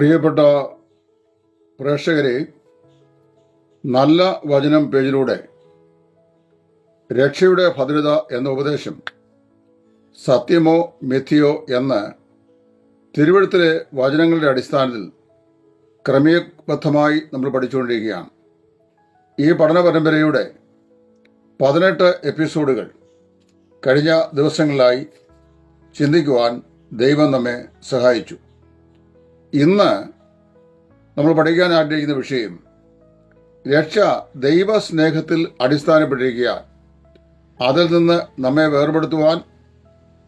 പ്രിയപ്പെട്ട പ്രേക്ഷകരെ നല്ല വചനം പേജിലൂടെ രക്ഷയുടെ ഭദ്രത എന്ന ഉപദേശം സത്യമോ മിഥ്യയോ എന്ന് തിരുവഴുത്തിലെ വചനങ്ങളുടെ അടിസ്ഥാനത്തിൽ ക്രമീബദ്ധമായി നമ്മൾ പഠിച്ചുകൊണ്ടിരിക്കുകയാണ്. ഈ പഠന പരമ്പരയുടെ പതിനെട്ട് എപ്പിസോഡുകൾ കഴിഞ്ഞ ദിവസങ്ങളിലായി ചിന്തിക്കുവാൻ ദൈവം നമ്മെ സഹായിച്ചു. ഇന്ന് നമ്മൾ പഠിക്കാൻ ആഗ്രഹിക്കുന്ന വിഷയം രക്ഷ ദൈവസ്നേഹത്തിൽ അടിസ്ഥാനപ്പെട്ടിരിക്കുക. അതിൽ നിന്ന് നമ്മെ വേർപെടുത്തുവാൻ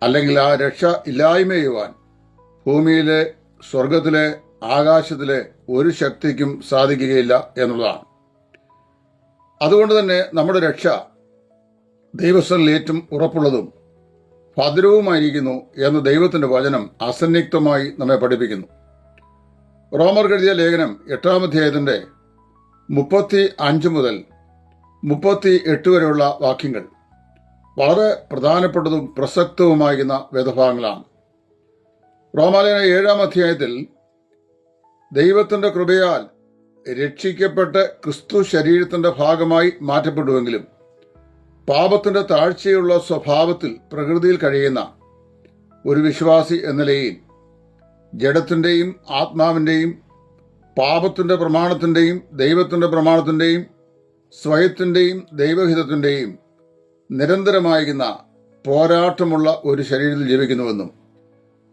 അല്ലെങ്കിൽ ആ രക്ഷ ഇല്ലായ്മ ചെയ്യുവാൻ ഭൂമിയിലെ സ്വർഗത്തിലെ ആകാശത്തിലെ ഒരു ശക്തിക്കും സാധിക്കുകയില്ല എന്നുള്ളതാണ്. അതുകൊണ്ട് തന്നെ നമ്മുടെ രക്ഷ ദൈവസ്ഥലിൽ ഏറ്റവും ഉറപ്പുള്ളതും ഭദ്രവുമായിരിക്കുന്നു എന്ന് ദൈവത്തിന്റെ വചനം അസന്നിഗ്ധമായി നമ്മെ പഠിപ്പിക്കുന്നു. റോമർ എഴുതിയ ലേഖനം എട്ടാം അധ്യായത്തിന്റെ മുപ്പത്തി അഞ്ച് മുതൽ മുപ്പത്തി എട്ട് വരെയുള്ള വാക്യങ്ങൾ വളരെ പ്രധാനപ്പെട്ടതും പ്രസക്തവുമായിരുന്ന വേദഭാഗങ്ങളാണ്. റോമാലയന ഏഴാം അധ്യായത്തിൽ ദൈവത്തിന്റെ കൃപയാൽ രക്ഷിക്കപ്പെട്ട് ക്രിസ്തു ശരീരത്തിന്റെ ഭാഗമായി മാറ്റപ്പെട്ടുവെങ്കിലും പാപത്തിന്റെ താഴ്ചയുള്ള സ്വഭാവത്തിൽ പ്രകൃതിയിൽ കഴിയുന്ന ഒരു വിശ്വാസി എന്ന നിലയിൽ ജഡത്തിന്റെയും ആത്മാവിന്റെയും പാപത്തിന്റെ പ്രമാണത്തിന്റെയും ദൈവത്തിന്റെ പ്രമാണത്തിന്റെയും സ്വയത്തിന്റെയും ദൈവഹിതത്തിന്റെയും നിരന്തരമായിരുന്ന പോരാട്ടമുള്ള ഒരു ശരീരത്തിൽ ജീവിക്കുന്നുവെന്നും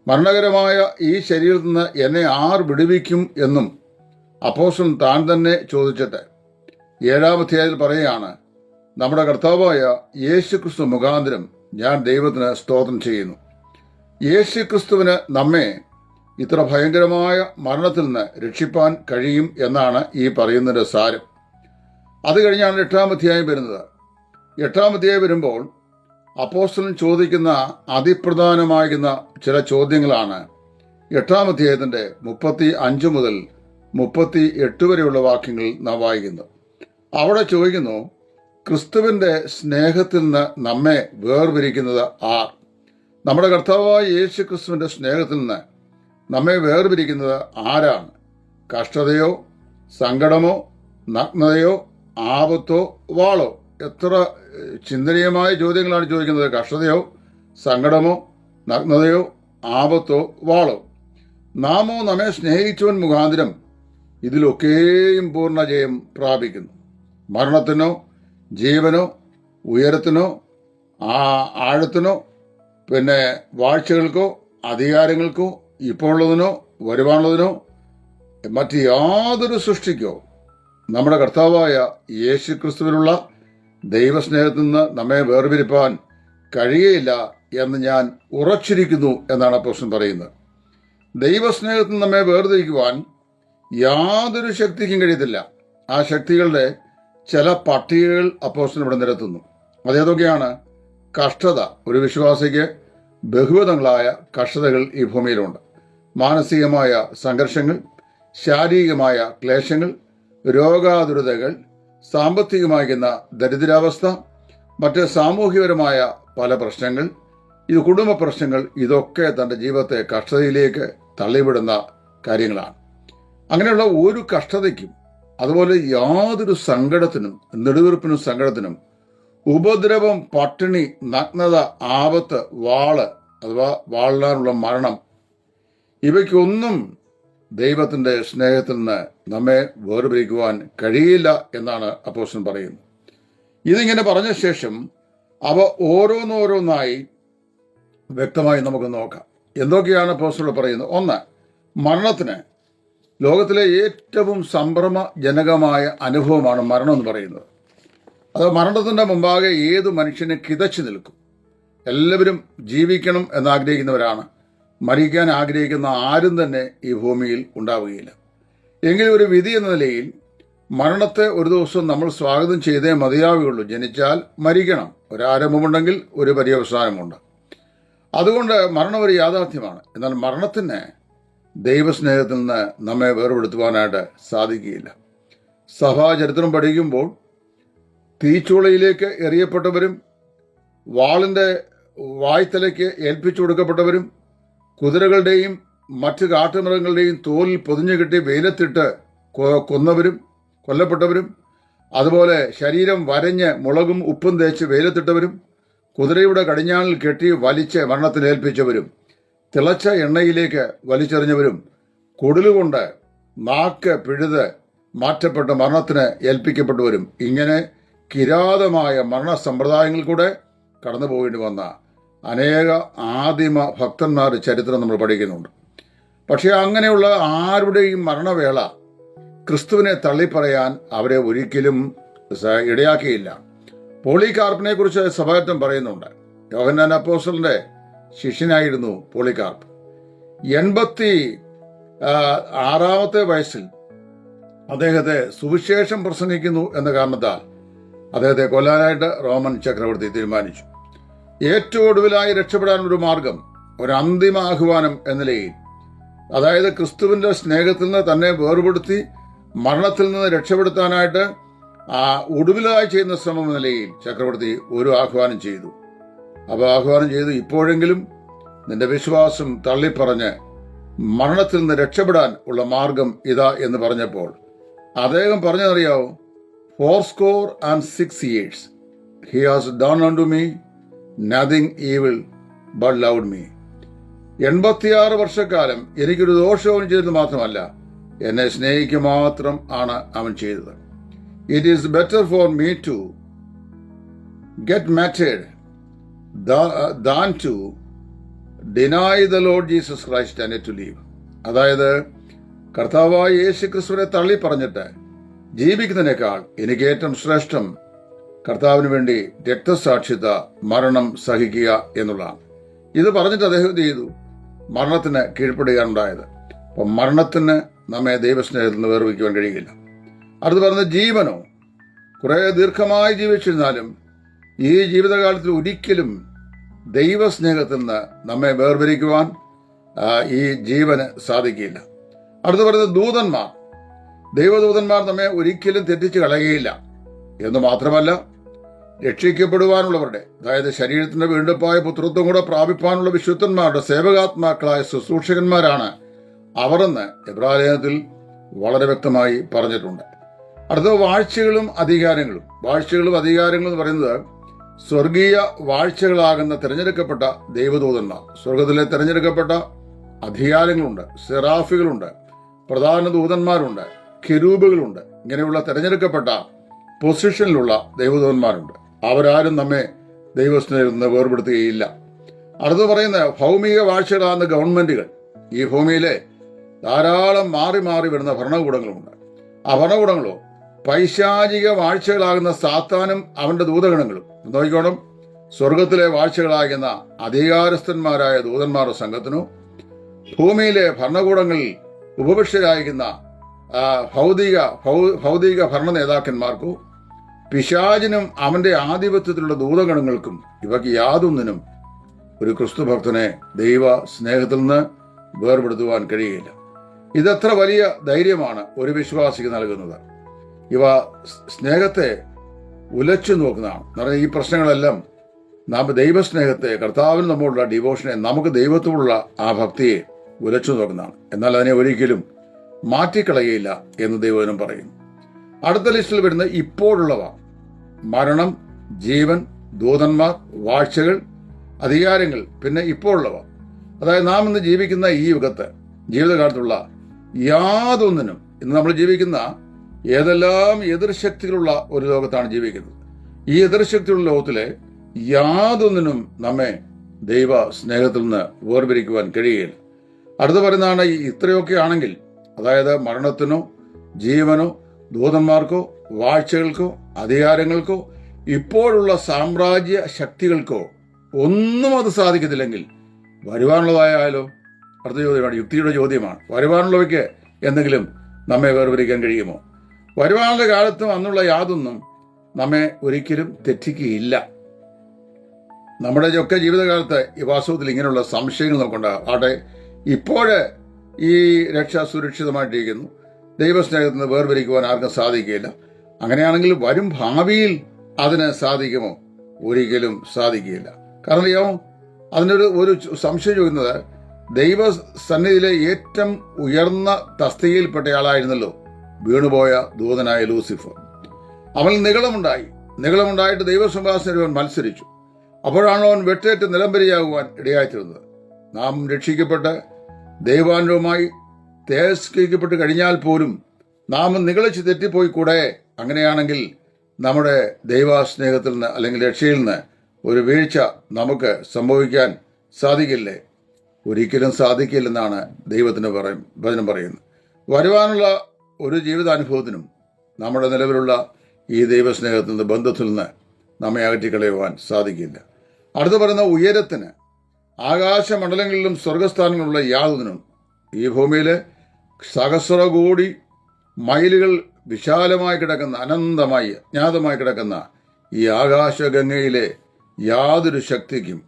മരണകരമായ ഈ ശരീരത്തിൽ നിന്ന് എന്നെ ആർ വിടുവിക്കും എന്നും അപ്പോസും താൻ തന്നെ ചോദിച്ചിട്ട് ഏഴാം അധ്യായത്തിൽ പറയുകയാണ് നമ്മുടെ കർത്താവായ യേശു ക്രിസ്തു മുഖാന്തരം ഞാൻ ദൈവത്തിന് സ്തോത്രം ചെയ്യുന്നു. യേശു ക്രിസ്തുവിന് നമ്മെ ഇത്ര ഭയങ്കരമായ മരണത്തിൽ നിന്ന് രക്ഷിപ്പാൻ കഴിയും എന്നാണ് ഈ പറയുന്നതിന്റെ സാരം. അത് കഴിഞ്ഞാണ് എട്ടാം അധ്യായം വരുന്നത്. എട്ടാം അധ്യായം വരുമ്പോൾ അപ്പോസ്റ്റലൻ ചോദിക്കുന്ന അതിപ്രധാനമാകുന്ന ചില ചോദ്യങ്ങളാണ്. എട്ടാം അധ്യായത്തിന്റെ മുപ്പത്തി അഞ്ച് മുതൽ മുപ്പത്തി എട്ട് വരെയുള്ള വാക്യങ്ങൾ നാം വായിക്കുന്നു. അവിടെ ചോദിക്കുന്നു ക്രിസ്തുവിന്റെ സ്നേഹത്തിൽ നിന്ന് നമ്മെ വേർപിരിക്കുന്നത് ആർ? നമ്മുടെ കർത്താവായ യേശു ക്രിസ്തുവിന്റെ സ്നേഹത്തിൽ നിന്ന് നമ്മെ വേർപിരിക്കുന്നത് ആരാണ്? കഷ്ടതയോ സങ്കടമോ നഗ്നതയോ ആപത്തോ വാളോ? എത്ര ചിന്തനീയമായ ചോദ്യങ്ങളാണ് ചോദിക്കുന്നത്. കഷ്ടതയോ സങ്കടമോ നഗ്നതയോ ആപത്തോ വാളോ? നാമോ നമ്മെ സ്നേഹിച്ചവൻ മുഖാന്തരം ഇതിലൊക്കെയും പൂർണ ജയം പ്രാപിക്കുന്നു. മരണത്തിനോ ജീവനോ ഉയരത്തിനോ ആ ആഴത്തിനോ പിന്നെ വാഴ്ചകൾക്കോ അധികാരങ്ങൾക്കോ ഇപ്പോൾ ഉള്ളതിനോ വരുവാനുള്ളതിനോ മറ്റ് യാതൊരു സൃഷ്ടിക്കോ നമ്മുടെ കർത്താവായ യേശു ക്രിസ്തുവിനുള്ള ദൈവസ്നേഹത്തിൽ നിന്ന് നമ്മെ വേർപിരിപ്പാൻ കഴിയയില്ല എന്ന് ഞാൻ ഉറച്ചിരിക്കുന്നു എന്നാണ് പ്രശ്നം പറയുന്നത്. ദൈവസ്നേഹത്തിൽ നമ്മെ വേർതിരിക്കുവാൻ യാതൊരു ശക്തിക്കും കഴിയത്തില്ല. ആ ശക്തികളുടെ ചില പട്ടികകൾ അപ്പോസ്റ്റൻ ഇവിടെ നിരത്തുന്നു. അതേതൊക്കെയാണ് കഷ്ടത. ഒരു വിശ്വാസിക്ക് ബഹുവിധങ്ങളായ കഷ്ടതകൾ ഈ ഭൂമിയിലുണ്ട്. മാനസികമായ സംഘർഷങ്ങൾ ശാരീരികമായ ക്ലേശങ്ങൾ രോഗാതുരതകൾ സാമ്പത്തികമാകുന്ന ദരിദ്രാവസ്ഥ മറ്റ് സാമൂഹികപരമായ പല പ്രശ്നങ്ങൾ ഇത് കുടുംബ പ്രശ്നങ്ങൾ ഇതൊക്കെ തന്റെ ജീവിതത്തെ കഷ്ടതയിലേക്ക് തള്ളിവിടുന്ന കാര്യങ്ങളാണ്. അങ്ങനെയുള്ള ഒരു കഷ്ടതയ്ക്കും അതുപോലെ യാതൊരു സങ്കടത്തിനും നെടുവീർപ്പിനും സങ്കടത്തിനും ഉപദ്രവം പട്ടിണി നഗ്നത ആപത്ത് വാൾ അഥവാ വാളിനാനുള്ള മരണം ഇവയ്ക്കൊന്നും ദൈവത്തിന്റെ സ്നേഹത്തിൽ നിന്ന് നമ്മെ വേർപിരിക്കുവാൻ കഴിയില്ല എന്നാണ് അപ്പോസ്റ്റൻ പറയുന്നത്. ഇതിങ്ങനെ പറഞ്ഞ ശേഷം അവ ഓരോന്നോരോന്നായി വ്യക്തമായി നമുക്ക് നോക്കാം. എന്തൊക്കെയാണ് അപ്പോസ്റ്റൽ പറയുന്നത്? ഒന്ന് മരണത്തിന് ലോകത്തിലെ ഏറ്റവും സംഭ്രമജനകമായ അനുഭവമാണ് മരണം എന്ന് പറയുന്നത്. അത് മരണത്തിന്റെ മുമ്പാകെ ഏത് മനുഷ്യനെ കിതച്ചു നിൽക്കും. എല്ലാവരും ജീവിക്കണം എന്നാഗ്രഹിക്കുന്നവരാണ്. മരിക്കാൻ ആഗ്രഹിക്കുന്ന ആരും തന്നെ ഈ ഭൂമിയിൽ ഉണ്ടാവുകയില്ല. എങ്കിലും ഒരു വിധി എന്ന നിലയിൽ മരണത്തെ ഒരു ദിവസം നമ്മൾ സ്വാഗതം ചെയ്തേ മതിയാവുകയുള്ളൂ. ജനിച്ചാൽ മരിക്കണം. ഒരാരംഭമുണ്ടെങ്കിൽ ഒരു പര്യവസാനമുണ്ട്. അതുകൊണ്ട് മരണം ഒരു യാഥാർത്ഥ്യമാണ്. എന്നാൽ മരണത്തിന് ദൈവസ്നേഹത്തിൽ നിന്ന് നമ്മെ വേർപെടുത്തുവാനായിട്ട് സാധിക്കുകയില്ല. സഭാചരിത്രം പഠിക്കുമ്പോൾ തീച്ചുളയിലേക്ക് എറിയപ്പെട്ടവരും വാളിന്റെ വായ്ത്തലയ്ക്ക് ഏൽപ്പിച്ചു കൊടുക്കപ്പെട്ടവരും കുതിരകളുടെയും മറ്റ് കാട്ടുമൃഗങ്ങളുടെയും തോലിൽ പൊതിഞ്ഞു കെട്ടി വെയിലത്തിട്ട് കൊന്നവരും കൊല്ലപ്പെട്ടവരും അതുപോലെ ശരീരം വരഞ്ഞ് മുളകും ഉപ്പും തേച്ച് വെയിലത്തിട്ടവരും കുതിരയുടെ കടിഞ്ഞാണിൽ കെട്ടി വലിച്ച് മരണത്തിനേൽപ്പിച്ചവരും തിളച്ച എണ്ണയിലേക്ക് വലിച്ചെറിഞ്ഞവരും കുടലുകൊണ്ട് നാക്ക് പിഴുത് മാറ്റപ്പെട്ട് മരണത്തിന് ഏൽപ്പിക്കപ്പെട്ടവരും. ഇങ്ങനെ കിരാതമായ മരണ സമ്പ്രദായങ്ങളിൽ കൂടെ കടന്നു പോകേണ്ടി വന്ന അനേക ആദിമ ഭക്തന്മാർ ചരിത്രം നമ്മൾ പഠിക്കുന്നുണ്ട്. പക്ഷേ അങ്ങനെയുള്ള ആരുടെയും മരണവേള ക്രിസ്തുവിനെ തള്ളിപ്പറയാൻ അവരെ ഒരിക്കലും ഇടയാക്കിയില്ല. പോളികാർപ്പിനെ കുറിച്ച് സഭാറ്റം പറയുന്നുണ്ട്. യോഹന്നാൻ അപ്പോസ്റ്റലിന്റെ ശിഷ്യനായിരുന്നു പോളികാർപ്പ്. എൺപത്തി ആറാമത്തെ വയസ്സിൽ അദ്ദേഹത്തെ സുവിശേഷം പ്രസംഗിക്കുന്നു എന്ന കാരണത്താൽ അദ്ദേഹത്തെ കൊല്ലാനായിട്ട് റോമൻ ചക്രവർത്തി തീരുമാനിച്ചു. ഏറ്റവും ഒടുവിലായി രക്ഷപ്പെടാൻ ഒരു മാർഗം ഒരു അന്തിമ ആഹ്വാനം എന്ന നിലയിൽ. അതായത് ക്രിസ്തുവിന്റെ സ്നേഹത്തിൽ നിന്ന് തന്നെ വേർപെടുത്തി മരണത്തിൽ നിന്ന് രക്ഷപ്പെടുത്താനായിട്ട് ആ ഒടുവിലായി ചെയ്യുന്ന ശ്രമം എന്ന നിലയിൽ ചക്രവർത്തി ഒരു ആഹ്വാനം ചെയ്തു. അപ്പോൾ ആഹ്വാനം ചെയ്തു ഇപ്പോഴെങ്കിലും നിന്റെ വിശ്വാസം തള്ളിപ്പറഞ്ഞ് മരണത്തിൽ നിന്ന് രക്ഷപ്പെടാൻ ഉള്ള മാർഗം ഇതാ എന്ന് പറഞ്ഞപ്പോൾ അദ്ദേഹം പറഞ്ഞതറിയാവോ? Four score and six years. He has done unto me nothing evil but loved me എൺപത്തിയാറ് വർഷക്കാലം എനിക്കൊരു ദോഷവും ചെയ്തത് മാത്രമല്ല. എന്നെ സ്നേഹിക്കുക മാത്രം ആണ് അവൻ ചെയ്തത്. It is better for me to get മാറ്റേഡ് than to deny the Lord Jesus Christ and to leave അതായത് കർത്താവായ യേശു ക്രിസ്തുവിനെ തള്ളി പറഞ്ഞിട്ട് ജീവിക്കുന്നതിനേക്കാൾ എനിക്ക് ഏറ്റവും ശ്രേഷ്ഠം കർത്താവിന് വേണ്ടി രക്തസാക്ഷിത മരണം സഹിക്കുക എന്നുള്ളതാണ്. ഇത് പറഞ്ഞിട്ട് അദ്ദേഹം എന്ത് ചെയ്തു? മരണത്തിന് കീഴ്പ്പെടുകയാണുണ്ടായത് അപ്പം മരണത്തിന് നമ്മെ ദൈവസ്നേഹത്തിൽ നിന്ന് വേർപിക്കുവാൻ കഴിയില്ല. അടുത്ത് പറഞ്ഞ ജീവനോ കുറേ ദീർഘമായി ജീവിച്ചിരുന്നാലും ഈ ജീവിതകാലത്തിൽ ഒരിക്കലും ദൈവസ്നേഹത്തിൽ നിന്ന് നമ്മെ വേർതിരിക്കുവാൻ ഈ ജീവന് സാധിക്കില്ല. അടുത്ത് പറയുന്നത് ദൂതന്മാർ ദൈവദൂതന്മാർ നമ്മെ ഒരിക്കലും തെറ്റിച്ച് കളയുകയില്ല. എന്ന് മാത്രമല്ല രക്ഷിക്കപ്പെടുവാനുള്ളവരുടെ അതായത് ശരീരത്തിന്റെ വീണ്ടെപ്പായ പുത്രത്വം കൂടെ പ്രാപിപ്പാനുള്ള വിശുദ്ധന്മാരുടെ സേവകാത്മാക്കളായ ശുശ്രൂഷകന്മാരാണ് അവരെന്ന് എബ്രാലയത്തിൽ വളരെ വ്യക്തമായി പറഞ്ഞിട്ടുണ്ട്. അടുത്ത വാഴ്ചകളും അധികാരങ്ങളും. വാഴ്ചകളും അധികാരങ്ങളും എന്ന് പറയുന്നത് സ്വർഗീയ വാഴ്ചകളാകുന്ന തിരഞ്ഞെടുക്കപ്പെട്ട ദൈവദൂതന്മാർ. സ്വർഗത്തിലെ തിരഞ്ഞെടുക്കപ്പെട്ട അധികാരങ്ങളുണ്ട് സെറാഫികളുണ്ട് പ്രധാന ദൂതന്മാരുണ്ട് കിരൂബുകളുണ്ട്. ഇങ്ങനെയുള്ള തിരഞ്ഞെടുക്കപ്പെട്ട പൊസിഷനിലുള്ള ദൈവദൂതന്മാരുണ്ട്. അവരാരും നമ്മെ ദൈവസ്ഥനിൽ നിന്ന് വേർപെടുത്തുകയില്ല. അടുത്ത് പറയുന്ന ഭൗമിക വാഴ്ചകളാകുന്ന ഗവൺമെന്റുകൾ. ഈ ഭൂമിയിലെ ധാരാളം മാറി മാറി വരുന്ന ഭരണകൂടങ്ങളുണ്ട് ആ ഭരണകൂടങ്ങളോ പൈശാചിക വാഴ്ചകളാകുന്ന സാത്താനും അവന്റെ ദൂതഗണങ്ങളും. നോക്കിക്കോണം. സ്വർഗത്തിലെ വാഴ്ചകളാകുന്ന അധികാരസ്ഥന്മാരായ ദൂതന്മാരുടെ സംഘത്തിനോ ഭൂമിയിലെ ഭരണകൂടങ്ങളിൽ ഉപപക്ഷരായിരിക്കുന്ന ആ, ഭൗതിക ഭൗതിക ഭരണ നേതാക്കന്മാർക്കോ പിശാചിനും അവന്റെ ആധിപത്യത്തിലുള്ള ദൂതഗണങ്ങൾക്കും ഇവയ്ക്ക് യാതൊന്നിനും ഒരു ക്രിസ്തു ഭക്തനെ ദൈവ സ്നേഹത്തിൽ നിന്ന് വേർപെടുത്തുവാൻ കഴിയുകയില്ല. ഇതത്ര വലിയ ധൈര്യമാണ് ഒരു വിശ്വാസിക്ക് നൽകുന്നത്. ഇവ സ്നേഹത്തെ ഉലച്ചു നോക്കുന്നതാണ്. പറഞ്ഞാൽ ഈ പ്രശ്നങ്ങളെല്ലാം നാം ദൈവസ്നേഹത്തെ കർത്താവിന് നമ്മളുള്ള ഡിവോഷനെ നമുക്ക് ദൈവത്തോടുള്ള ആ ഭക്തിയെ ഉലച്ചു നോക്കുന്നതാണ്. എന്നാൽ അതിനെ ഒരിക്കലും മാറ്റിക്കളയുകയില്ല എന്ന് ദൈവനും പറയുന്നു. അടുത്ത ലിസ്റ്റിൽ വരുന്ന ഇപ്പോഴുള്ളവ. മരണം ജീവൻ ദൂതന്മാർ വാഴ്ചകൾ അധികാരങ്ങൾ പിന്നെ ഇപ്പോഴുള്ളവ. അതായത് നാം ഇന്ന് ജീവിക്കുന്ന ഈ യുഗത്ത് ജീവിതകാലത്തുള്ള യാതൊന്നിനും ഇന്ന് നമ്മൾ ജീവിക്കുന്ന ഏതെല്ലാം എതിർശക്തികളുള്ള ഒരു ലോകത്താണ് ജീവിക്കുന്നത്. ഈ എതിർശക്തിയുള്ള ലോകത്തിലെ യാതൊന്നിനും നമ്മെ ദൈവ സ്നേഹത്തിൽ നിന്ന് വേർപിരിക്കുവാൻ കഴിയുകയില്ല. അടുത്ത് പറയുന്നതാണ് ഇത്രയൊക്കെ ആണെങ്കിൽ അതായത് മരണത്തിനോ ജീവനോ ദൂതന്മാർക്കോ വാഴ്ചകൾക്കോ അധികാരങ്ങൾക്കോ ഇപ്പോഴുള്ള സാമ്രാജ്യ ശക്തികൾക്കോ ഒന്നും അത് സാധിക്കത്തില്ലെങ്കിൽ വരുവാനുള്ളതായാലോ അടുത്ത ചോദ്യമാണ് യുക്തിയുടെ ചോദ്യമാണ്. വരുവാനുള്ളവയ്ക്ക് എന്തെങ്കിലും നമ്മെ വേർപിരിക്കാൻ കഴിയുമോ? വരുവാനുള്ള കാലത്തും അന്നുള്ള യാതൊന്നും നമ്മെ ഒരിക്കലും തെറ്റിക്കുകയില്ല. നമ്മുടെ ഒക്കെ ജീവിതകാലത്ത് ഈ വാസ്തവത്തിൽ ഇങ്ങനെയുള്ള സംശയങ്ങൾ നമുക്കുണ്ടാകും ആട്ടെ ഇപ്പോഴേ ഈ രക്ഷ സുരക്ഷിതമായിട്ടിരിക്കുന്നു. ദൈവസ്നേഹത്തിൽ നിന്ന് വേർപിരിക്കുവാൻ ആർക്കും സാധിക്കുകയില്ല. അങ്ങനെയാണെങ്കിൽ വരും ഭാവിയിൽ അതിന് സാധിക്കുമോ? ഒരിക്കലും സാധിക്കില്ല കാരണം അറിയാമോ അതിനൊരു ഒരു സംശയം ചോദിക്കുന്നത് ദൈവ സന്നിധിയിലെ ഏറ്റവും ഉയർന്ന തസ്തികയിൽപ്പെട്ടയാളായിരുന്നല്ലോ വീണുപോയ ദൂതനായ ലൂസിഫർ. അവൻ നികളമുണ്ടായി നികളമുണ്ടായിട്ട് ദൈവസിംഹാസനവൻ മത്സരിച്ചു. അപ്പോഴാണ് അവൻ വെട്ടേറ്റ് നിലംബരിയാകുവാൻ ഇടയായിത്തീർന്നത്. നാം രക്ഷിക്കപ്പെട്ട് ദൈവാനുമായി തേജസ്കരിക്കപ്പെട്ട് കഴിഞ്ഞാൽ പോലും നാം നികളിച്ച് തെറ്റിപ്പോയി കൂടെ. അങ്ങനെയാണെങ്കിൽ നമ്മുടെ ദൈവസ്നേഹത്തിൽ നിന്ന് അല്ലെങ്കിൽ രക്ഷയിൽ നിന്ന് ഒരു വീഴ്ച നമുക്ക് സംഭവിക്കാൻ സാധിക്കില്ലേ? ഒരിക്കലും സാധിക്കില്ലെന്നാണ് ദൈവത്തിന് പറയും വചനം പറയുന്നത്. വരുവാനുള്ള ഒരു ജീവിതാനുഭവത്തിനും നമ്മുടെ നിലവിലുള്ള ഈ ദൈവസ്നേഹത്തിൽ നിന്ന് ബന്ധത്തിൽ നിന്ന് നമ്മെ അകറ്റിക്കളയുവാൻ സാധിക്കില്ല. അടുത്ത് പറയുന്ന ഉയരത്തിന് ആകാശമണ്ഡലങ്ങളിലും സ്വർഗസ്ഥാനങ്ങളിലുള്ള യാതൊന്നിനും ഈ ഭൂമിയിൽ സഹസ്ര കോടി മൈലുകൾ വിശാലമായി കിടക്കുന്ന അനന്തമായി അജ്ഞാതമായി കിടക്കുന്ന ഈ ആകാശഗംഗയിലെ യാതൊരു ശക്തിക്കും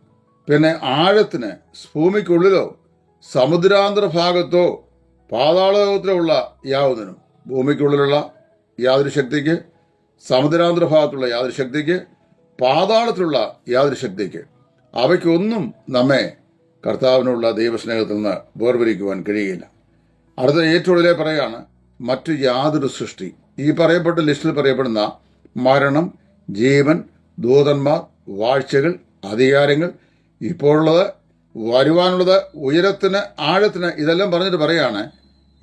പിന്നെ ആഴത്തിന് ഭൂമിക്കുള്ളിലോ സമുദ്രാന്തര ഭാഗത്തോ പാതാളത്തിലുള്ള യാതൊന്നിനും ഭൂമിക്കുള്ളിലുള്ള യാതൊരു ശക്തിക്ക് സമുദ്രാന്തര ഭാഗത്തുള്ള യാതൊരു ശക്തിക്ക് പാതാളത്തിലുള്ള യാതൊരു ശക്തിക്ക് അവയ്ക്കൊന്നും നമ്മെ കർത്താവിനുള്ള ദൈവസ്നേഹത്തിൽ നിന്ന് വേർപിരിക്കുവാൻ കഴിയില്ല അടുത്ത ഏറ്റവും ഒടുവിലെ പറയാണ് മറ്റു യാതൊരു സൃഷ്ടി. ഈ പറയപ്പെട്ട ലിസ്റ്റിൽ പറയപ്പെടുന്ന മരണം ജീവൻ ദൂതന്മാർ വാഴ്ചകൾ അധികാരങ്ങൾ ഇപ്പോഴുള്ളത് വരുവാനുള്ളത് ഉയരത്തിന് ആഴത്തിന് ഇതെല്ലാം പറഞ്ഞിട്ട് പറയാണ്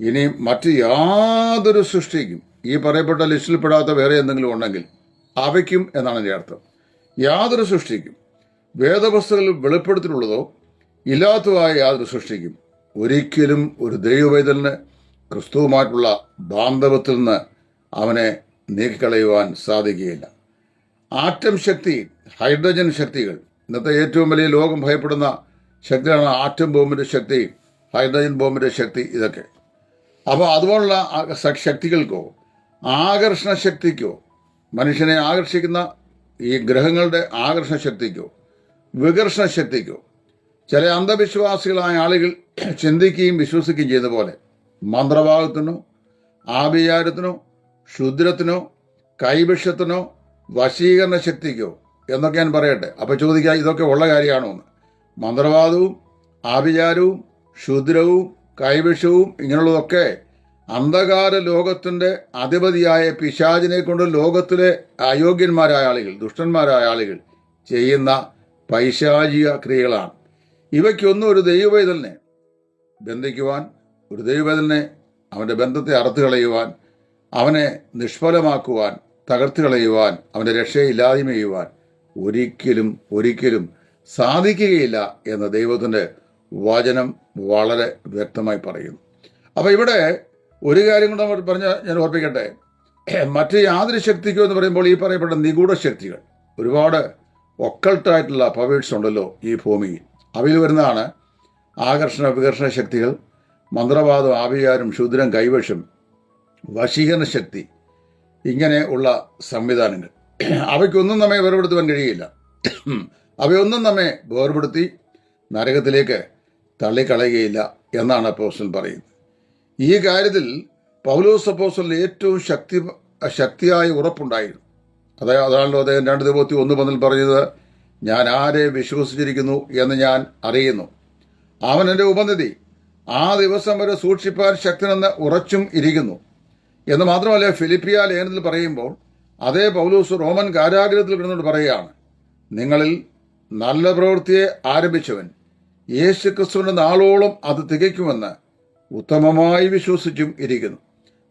ഇനി മറ്റ് യാതൊരു സൃഷ്ടിക്കും ഈ പറയപ്പെട്ട ലിസ്റ്റിൽ പെടാത്ത വേറെ എന്തെങ്കിലും ഉണ്ടെങ്കിൽ അവയ്ക്കും എന്നാണ് എന്റെ അർത്ഥം. യാതൊരു സൃഷ്ടിക്കും. വേദവസ്തുക്കളിൽ വെളിപ്പെടുത്തിയിട്ടുള്ളതോ ഇല്ലാത്തതായ യാതൊരു സൃഷ്ടിക്കും. ഒരിക്കലും ഒരു ദൈവവേദലിന് ക്രിസ്തുവുമായിട്ടുള്ള ബാന്ധവത്തിൽ നിന്ന് അവനെ നീക്കിക്കളയുവാൻ സാധിക്കുകയില്ല. ആറ്റം ശക്തി ഹൈഡ്രജൻ ശക്തികൾ ഇന്നത്തെ ഏറ്റവും വലിയ ലോകം ഭയപ്പെടുന്ന ശക്തിയാണ് ആറ്റം ബോംബിന്റെ ശക്തി ഹൈഡ്രജൻ ബോംബിന്റെ ശക്തി ഇതൊക്കെ. അപ്പോൾ അതുപോലുള്ള ശക്തികൾക്കോ ആകർഷണ ശക്തിക്കോ മനുഷ്യനെ ആകർഷിക്കുന്ന ഈ ഗ്രഹങ്ങളുടെ ആകർഷണ ശക്തിക്കോ വികർഷണ ശക്തിക്കോ ചില അന്ധവിശ്വാസികളായ ആളുകൾ ചിന്തിക്കുകയും വിശ്വസിക്കുകയും ചെയ്ത പോലെ മന്ത്രവാദത്തിനോ ആഭിചാരത്തിനോ ക്ഷുദ്രത്തിനോ കൈവിഷത്തിനോ വശീകരണ ശക്തിക്കോ എന്നൊക്കെ ഞാൻ പറയട്ടെ. അപ്പൊ ചോദിക്കുക ഇതൊക്കെ ഉള്ള കാര്യമാണോ എന്ന്. മന്ത്രവാദവും ആഭിചാരവും ക്ഷുദ്രവും കൈവിഷവും ഇങ്ങനെയുള്ളതൊക്കെ അന്ധകാര ലോകത്തിന്റെ അധിപതിയായ പിശാചിനെ കൊണ്ട് ലോകത്തിലെ അയോഗ്യന്മാരായ ആളുകൾ ദുഷ്ടന്മാരായ ആളുകൾ ചെയ്യുന്ന പൈശാചിക ക്രിയകളാണ്. ഇവയ്ക്കൊന്നും ഒരു ദൈവവേദലിനെ ബന്ധിക്കുവാൻ ഒരു ദൈവവേദലിനെ അവന്റെ ബന്ധത്തെ അറുത്തു കളയുവാൻ അവനെ നിഷ്ഫലമാക്കുവാൻ തകർത്തു കളയുവാൻ അവന്റെ രക്ഷയെ ഇല്ലായ്മ ചെയ്യുവാൻ ഒരിക്കലും ഒരിക്കലും സാധിക്കുകയില്ല എന്ന് ദൈവത്തിന്റെ വചനം വളരെ വ്യക്തമായി പറയുന്നു. അപ്പോൾ ഇവിടെ ഒരു കാര്യം കൂടെ പറഞ്ഞ ഞാൻ ഓർപ്പിക്കട്ടെ. മറ്റ് യാതൊരു ശക്തിക്കോ എന്ന് പറയുമ്പോൾ ഈ പറയപ്പെട്ട നിഗൂഢ ശക്തികൾ ഒരുപാട് ഒക്കൾട്ടായിട്ടുള്ള പവേഴ്സ് ഉണ്ടല്ലോ ഈ ഭൂമിയിൽ. അവയിൽ വരുന്നതാണ് ആകർഷണ വികർഷണ ശക്തികൾ മന്ത്രവാദം ആഭിചാരം ശൂദ്രം കൈവശം വശീകരണ ശക്തി ഇങ്ങനെ ഉള്ള സംവിധാനങ്ങൾ. അവയ്ക്കൊന്നും നമ്മെ വേർപെടുത്തുവാൻ കഴിയില്ല. അവയൊന്നും നമ്മെ വേർപെടുത്തി നരകത്തിലേക്ക് തള്ളിക്കളയുകയില്ല എന്നാണ് അപ്പോസ്റ്റൽ പറയുന്നത്. ഈ കാര്യത്തിൽ പൗലോസ് അപ്പോസ്റ്റലിന് ഏറ്റവും ശക്തി ശക്തിയായ ഉറപ്പുണ്ടായിരുന്നു. അതായത് അതാണല്ലോ അദ്ദേഹം രണ്ട് ദിവസത്തി ഒന്ന് പതിൽ പറഞ്ഞത് ഞാൻ ആരെ വിശ്വസിച്ചിരിക്കുന്നു എന്ന് ഞാൻ അറിയുന്നു. അവൻ എന്റെ ഉപനിധി. ആ ദിവസം വരെ സൂക്ഷിപ്പാൻ ശക്തനെന്ന് ഉറച്ചും ഇരിക്കുന്നു. എന്ന് മാത്രമല്ല ഫിലിപ്പിയ ലേഖനത്തിൽ പറയുമ്പോൾ അതേ പൗലൂസ് റോമൻ കാരാഗ്രഹത്തിൽ കിടന്നുകൊണ്ട് പറയുകയാണ് നിങ്ങളിൽ നല്ല പ്രവൃത്തിയെ ആരംഭിച്ചവൻ യേശു ക്രിസ്തുവിന്റെ നാളോളം അത് തികയ്ക്കുമെന്ന് ഉത്തമമായി വിശ്വസിച്ചും ഇരിക്കുന്നു.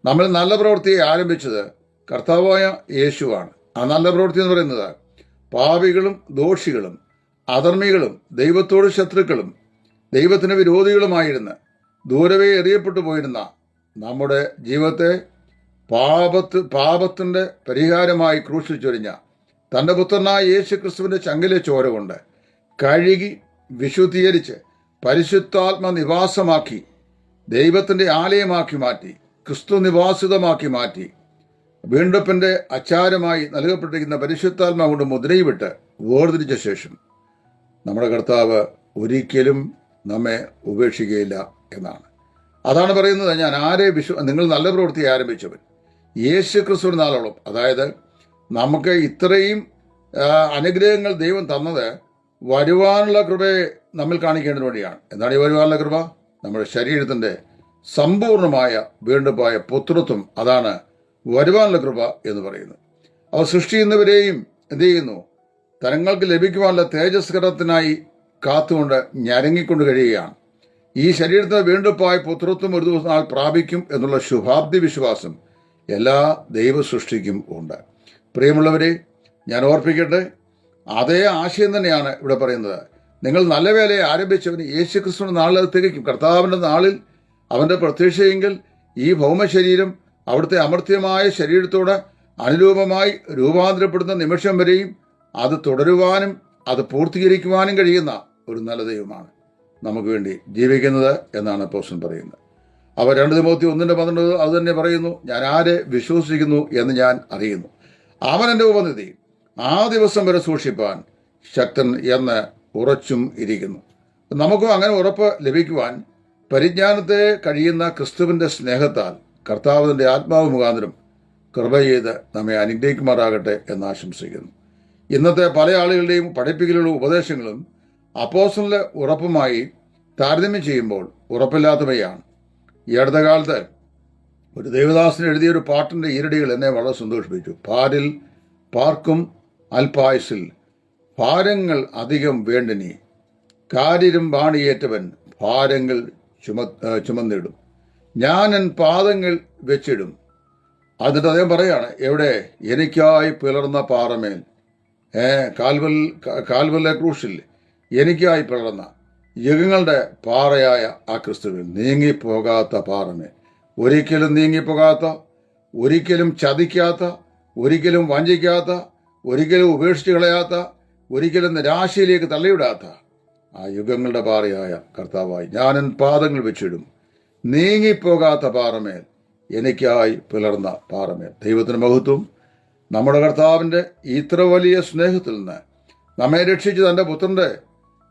നമ്മൾ നല്ല പ്രവൃത്തിയെ ആരംഭിച്ചത് കർത്താവായ യേശുവാണ്. ആ നല്ല പ്രവൃത്തി എന്ന് പറയുന്നത് പാപികളും ദോഷികളും അധർമ്മികളും ദൈവത്തോട് ശത്രുക്കളും ദൈവത്തിന് വിരോധികളുമായിരുന്ന് ദൂരവേ എറിയപ്പെട്ടു പോയിരുന്ന നമ്മുടെ ജീവിതത്തെ പാപത്ത് പാപത്തിന്റെ പരിഹാരമായി ക്രൂശിച്ചൊരിഞ്ഞ തന്റെ പുത്രനായ യേശു ക്രിസ്തുവിന്റെ ചങ്കിലെ ചോര കൊണ്ട് കഴുകി വിശുദ്ധീകരിച്ച് പരിശുദ്ധാത്മ നിവാസമാക്കി ദൈവത്തിന്റെ ആലയമാക്കി മാറ്റി ക്രിസ്തു നിവാസിതമാക്കി മാറ്റി വീണ്ടെപ്പിന്റെ അച്ചാരമായി നൽകപ്പെട്ടിരിക്കുന്ന പരിശുദ്ധാത്മാ കൊണ്ട് മുദ്രയുവിട്ട് വേർതിരിച്ച ശേഷം നമ്മുടെ കർത്താവ് ഒരിക്കലും നമ്മെ ഉപേക്ഷിക്കുകയില്ല എന്നാണ്. അതാണ് പറയുന്നത് ഞാൻ ആരെ വിശ്വ നിങ്ങൾ നല്ല പ്രവൃത്തി ആരംഭിച്ചവൻ. യേശു ക്രിസ്തു നാളോളം അതായത് നമുക്ക് ഇത്രയും അനുഗ്രഹങ്ങൾ ദൈവം തന്നത് വരുവാനുള്ള കൃപയെ നമ്മിൽ കാണിക്കേണ്ടതിന് വേണ്ടിയാണ്. എന്താണ് ഈ വരുവാനുള്ള കൃപ? നമ്മുടെ ശരീരത്തിന്റെ സമ്പൂർണമായ വീണ്ടുപോയ പുത്രത്വം. അതാണ് വരുവാനുള്ള കൃപ എന്ന് പറയുന്നു. അവ സൃഷ്ടിക്കുന്നവരെയും എന്ത് ചെയ്യുന്നു? തങ്ങൾക്ക് ലഭിക്കുവാനുള്ള തേജസ്കരത്തിനായി കാത്തുകൊണ്ട് ഞരങ്ങിക്കൊണ്ട് കഴിയുകയാണ്. ഈ ശരീരത്തിന് വീണ്ടുപ്പായി പുത്രത്വം ഒരു ദിവസം നാൾ പ്രാപിക്കും എന്നുള്ള ശുഭാബ്ദി വിശ്വാസം എല്ലാ ദൈവ സൃഷ്ടിക്കും ഉണ്ട്. പ്രിയമുള്ളവരെ ഞാൻ ഓർപ്പിക്കട്ടെ അതേ ആശയം തന്നെയാണ് ഇവിടെ പറയുന്നത്. നിങ്ങൾ നല്ല വേലയെ ആരംഭിച്ചവന് യേശു ക്രിസ്തുവിന്റെ നാളിൽ തികയ്ക്കും. കർത്താവിന്റെ നാളിൽ അവന്റെ പ്രത്യക്ഷയെങ്കിൽ ഈ ഭൗമശരീരം അവിടുത്തെ അമർത്യമായ ശരീരത്തോട് അനുരൂപമായി രൂപാന്തരപ്പെടുന്ന നിമിഷം വരെയും അത് തുടരുവാനും അത് പൂർത്തീകരിക്കുവാനും കഴിയുന്ന ഒരു നല്ല ദൈവമാണ്. നമുക്ക് വേണ്ടി ജീവിക്കുന്നത് എന്നാണ് പോസ്റ്റൻ പറയുന്നത്. അവർ രണ്ട് തിമോത്തി ഒന്നിന്റെ പന്ത്രണ്ട് അത് തന്നെ പറയുന്നു ഞാൻ ആരെ വിശ്വസിക്കുന്നു എന്ന് ഞാൻ അറിയുന്നു. അവൻ എന്റെ ഉപനിധി. ആ ദിവസം വരെ സൂക്ഷിപ്പാൻ ശക്തൻ എന്ന് ഉറച്ചും ഇരിക്കുന്നു. നമുക്കും അങ്ങനെ ഉറപ്പ് ലഭിക്കുവാൻ പരിജ്ഞാനത്തെ കഴിയുന്ന ക്രിസ്തുവിന്റെ സ്നേഹത്താൽ കർത്താവിന്റെ ആത്മാവ് മുഖാന്തരം കൃപ ചെയ്ത് നമ്മെ അനുഗ്രഹിക്കുമാറാകട്ടെ എന്ന് ആശംസിക്കുന്നു. ഇന്നത്തെ പല ആളുകളുടെയും പഠിപ്പിക്കലുള്ള ഉപദേശങ്ങളും അപ്പോസിലെ ഉറപ്പുമായി താരതമ്യം ചെയ്യുമ്പോൾ ഉറപ്പില്ലാത്തവയാണ്. ഈ അടുത്ത കാലത്ത് ഒരു ദേവദാസൻ എഴുതിയ ഒരു പാട്ടിന്റെ ഈരടികൾ എന്നെ വളരെ സന്തോഷിപ്പിച്ചു. പാരിൽ പാർക്കും അൽപായുസിൽ ഭാരങ്ങൾ അധികം വേണ്ടിനി. കാരിരും വാണിയേറ്റവൻ ഭാരങ്ങൾ ചുമ ഏ, ചുമന്നിടും എൻ പാദങ്ങൾ വെച്ചിടും. അതിന്റെ അദ്ദേഹം പറയാണ് എവിടെ? എനിക്കായി പിളർന്ന പാറമേൽ. ഏ കാൽവൽ കാൽവല്ലെ ക്രൂഷിൽ എനിക്കായി പിളർന്ന യുഗങ്ങളുടെ പാറയായ ആ ക്രിസ്തുവിൽ നീങ്ങിപ്പോകാത്ത പാറമേൽ. ഒരിക്കലും നീങ്ങിപ്പോകാത്ത ഒരിക്കലും ചതിക്കാത്ത ഒരിക്കലും വഞ്ചിക്കാത്ത ഒരിക്കലും ഉപേക്ഷിച്ച് കളയാത്ത ഒരിക്കലും നിരാശയിലേക്ക് തള്ളിവിടാത്ത ആ യുഗങ്ങളുടെ പാറയായ കർത്താവായി ഞാനൻ പാദങ്ങൾ വെച്ചിടും. നീങ്ങിപ്പോകാത്ത പാറമേൽ എനിക്കായി പിളർന്ന പാറമേൽ. ദൈവത്തിന് മഹത്വം നമ്മുടെ കർത്താവിന്റെ ഇത്ര വലിയ സ്നേഹത്തിൽ നിന്ന് നമ്മെ രക്ഷിച്ച് തന്റെ പുത്രന്റെ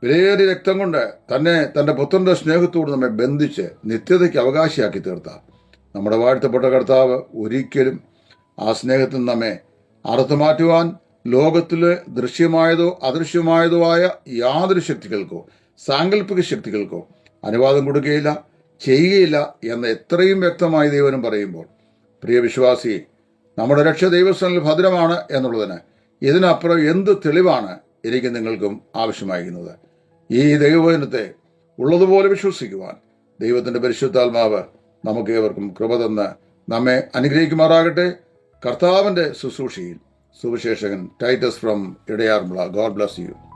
വിലയേറിയ രക്തം കൊണ്ട് തന്നെ തന്റെ പുത്രന്റെ സ്നേഹത്തോട് നമ്മെ ബന്ധിച്ച് നിത്യതയ്ക്ക് അവകാശിയാക്കി തീർത്ത. നമ്മുടെ വാഴ്ത്തപ്പെട്ട കർത്താവ് ഒരിക്കലും ആ സ്നേഹത്തിൽ നമ്മെ അറുത്തു മാറ്റുവാൻ ലോകത്തിലെ ദൃശ്യമായതോ അദൃശ്യമായതോ ആയ യാതൊരു ശക്തികൾക്കോ സാങ്കല്പിക ശക്തികൾക്കോ അനുവാദം കൊടുക്കുകയില്ല. ചെയ്യുകയില്ല എന്ന് എത്രയും വ്യക്തമായി ദൈവനും പറയുമ്പോൾ പ്രിയ വിശ്വാസി നമ്മുടെ രക്ഷ ദൈവസ്ഥാനിൽ ഭദ്രമാണ് എന്നുള്ളതിന് ഇതിനപ്പുറം എന്ത് തെളിവാണ് എനിക്ക് നിങ്ങൾക്കും ആവശ്യമായിരിക്കുന്നത്? ഈ ദൈവവചനത്തെ ഉള്ളതുപോലെ വിശ്വസിക്കുവാൻ ദൈവത്തിന്റെ പരിശുദ്ധാത്മാവ് നമുക്ക് ഏവർക്കും കൃപ തന്ന് നമ്മെ അനുഗ്രഹിക്കുമാറാകട്ടെ. കർത്താവിന്റെ ശുശ്രൂഷയിൽ Suviseshakan Titus from Edayaranmula. God bless you.